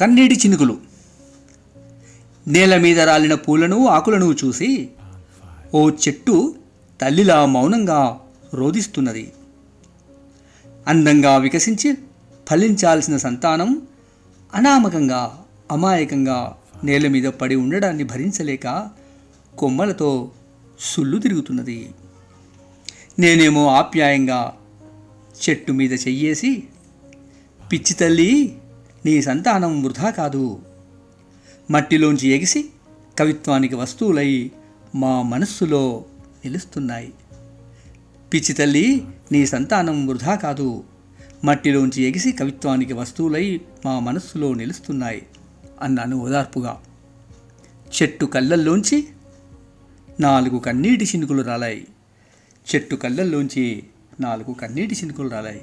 కన్నీటి చినుకులు. నేల మీద రాలిన పూలను ఆకులను చూసి ఓ చెట్టు తల్లిలా మౌనంగా రోదిస్తున్నది అందంగా వికసించి ఫలించాల్సిన సంతానం అనామకంగా అమాయకంగా నేల మీద పడి ఉండడాన్ని భరించలేక కొమ్మలతో సుళ్ళు తిరుగుతున్నది. నేనేమో ఆప్యాయంగా చెట్టు మీద చెయ్యేసి పిచ్చి తల్లి నీ సంతానం వృధా కాదు. మట్టిలోంచి ఎగిసి కవిత్వానికి వస్తువులై మా మనస్సులో నిలుస్తున్నాయి. పిచ్చి తల్లి నీ సంతానం వృధా కాదు. మట్టిలోంచి ఎగిసి కవిత్వానికి వస్తువులై మా మనస్సులో నిలుస్తున్నాయి అన్నాను ఓదార్పుగా. చెట్టు కళ్ళల్లోంచి నాలుగు కన్నీటి చినుకులు రాలాయి. చెట్టు కళ్ళల్లోంచి నాలుగు కన్నీటి చినుకులు రాలాయి.